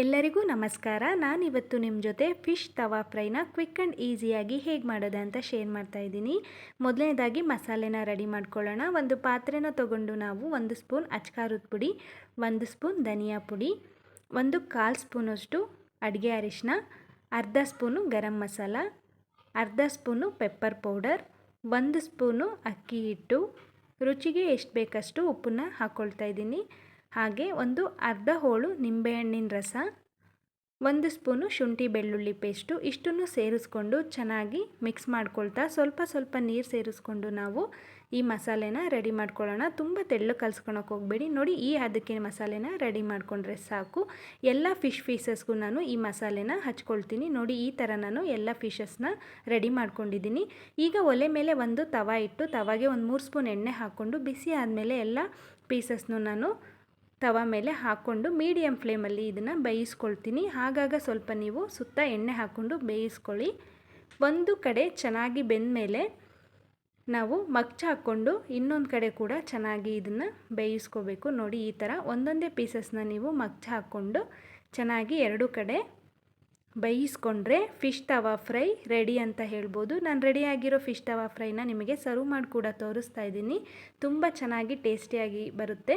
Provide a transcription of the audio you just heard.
ಎಲ್ಲರಿಗೂ ನಮಸ್ಕಾರ. ನಾನಿವತ್ತು ನಿಮ್ಮ ಜೊತೆ ಫಿಶ್ ತವಾ ಫ್ರೈನ ಕ್ವಿಕ್ ಆ್ಯಂಡ್ ಈಸಿಯಾಗಿ ಹೇಗೆ ಮಾಡೋದು ಅಂತ ಶೇರ್ ಮಾಡ್ತಾ ಇದ್ದೀನಿ. ಮೊದಲನೇದಾಗಿ ಮಸಾಲೆನ ರೆಡಿ ಮಾಡ್ಕೊಳ್ಳೋಣ. ಒಂದು ಪಾತ್ರೆನ ತೊಗೊಂಡು ನಾವು ಒಂದು ಸ್ಪೂನ್ ಅಚ್ಕಾರದ ಪುಡಿ, ಒಂದು ಸ್ಪೂನ್ ಧನಿಯಾ ಪುಡಿ, ಒಂದು ಕಾಲು ಸ್ಪೂನಷ್ಟು ಅಡುಗೆ ಅರಿಶಿನ ಅರ್ಧ ಸ್ಪೂನು ಗರಂ ಮಸಾಲ, ಅರ್ಧ ಸ್ಪೂನು ಪೆಪ್ಪರ್ ಪೌಡರ್, ಒಂದು ಸ್ಪೂನು ಅಕ್ಕಿ ಹಿಟ್ಟು. ರುಚಿಗೆ ಎಷ್ಟು ಬೇಕಷ್ಟು ಉಪ್ಪನ್ನ ಹಾಕ್ಕೊಳ್ತಾ ಇದ್ದೀನಿ. ಹಾಗೆ ಒಂದು ಅರ್ಧ ಹೋಳು ನಿಂಬೆಹಣ್ಣಿನ ರಸ, ಒಂದು ಸ್ಪೂನು ಶುಂಠಿ ಬೆಳ್ಳುಳ್ಳಿ ಪೇಸ್ಟು, ಇಷ್ಟನ್ನು ಸೇರಿಸ್ಕೊಂಡು ಚೆನ್ನಾಗಿ ಮಿಕ್ಸ್ ಮಾಡ್ಕೊಳ್ತಾ ಸ್ವಲ್ಪ ಸ್ವಲ್ಪ ನೀರು ಸೇರಿಸ್ಕೊಂಡು ನಾವು ಈ ಮಸಾಲೆನ ರೆಡಿ ಮಾಡ್ಕೊಳ್ಳೋಣ. ತುಂಬ ತೆಳ್ಳು ಕಲ್ಸ್ಕೊಳಕ್ಕೆ ಹೋಗಬೇಡಿ. ನೋಡಿ ಈ ಅದಕ್ಕೆ ಮಸಾಲೆನ ರೆಡಿ ಮಾಡಿಕೊಂಡ್ರೆ ಸಾಕು. ಎಲ್ಲ ಫಿಶ್ ಪೀಸಸ್ಗೂ ನಾನು ಈ ಮಸಾಲೆನ ಹಚ್ಕೊಳ್ತೀನಿ. ನೋಡಿ ಈ ಥರ ನಾನು ಎಲ್ಲ ಫಿಶಸ್ನ ರೆಡಿ ಮಾಡ್ಕೊಂಡಿದ್ದೀನಿ. ಈಗ ಒಲೆ ಮೇಲೆ ಒಂದು ತವ ಇಟ್ಟು ತವಾಗೆ ಒಂದು ಮೂರು ಸ್ಪೂನ್ ಎಣ್ಣೆ ಹಾಕ್ಕೊಂಡು ಬಿಸಿ ಆದಮೇಲೆ ಎಲ್ಲ ಪೀಸಸ್ನು ನಾನು ತವ ಮೇಲೆ ಹಾಕ್ಕೊಂಡು ಮೀಡಿಯಮ್ ಫ್ಲೇಮಲ್ಲಿ ಇದನ್ನು ಬೇಯಿಸ್ಕೊಳ್ತೀನಿ. ಆಗಾಗ ಸ್ವಲ್ಪ ನೀವು ಸುತ್ತ ಎಣ್ಣೆ ಹಾಕ್ಕೊಂಡು ಬೇಯಿಸ್ಕೊಳ್ಳಿ. ಒಂದು ಕಡೆ ಚೆನ್ನಾಗಿ ಬೆಂದ ಮೇಲೆ ನಾವು ಮಗ್ಚ ಹಾಕ್ಕೊಂಡು ಇನ್ನೊಂದು ಕಡೆ ಕೂಡ ಚೆನ್ನಾಗಿ ಇದನ್ನು ಬೇಯಿಸ್ಕೋಬೇಕು. ನೋಡಿ, ಈ ಥರ ಒಂದೊಂದೇ ಪೀಸಸ್ನ ನೀವು ಮಗ್ಚ ಹಾಕ್ಕೊಂಡು ಚೆನ್ನಾಗಿ ಎರಡು ಕಡೆ ಬೇಯಿಸ್ಕೊಂಡ್ರೆ ಫಿಶ್ ತವಾ ಫ್ರೈ ರೆಡಿ ಅಂತ ಹೇಳ್ಬೋದು. ನಾನು ರೆಡಿಯಾಗಿರೋ ಫಿಶ್ ತವಾ ಫ್ರೈನ ನಿಮಗೆ ಸರ್ವ್ ಮಾಡಿ ಕೂಡ ತೋರಿಸ್ತಾ ಇದ್ದೀನಿ. ತುಂಬ ಚೆನ್ನಾಗಿ ಟೇಸ್ಟಿಯಾಗಿ ಬರುತ್ತೆ.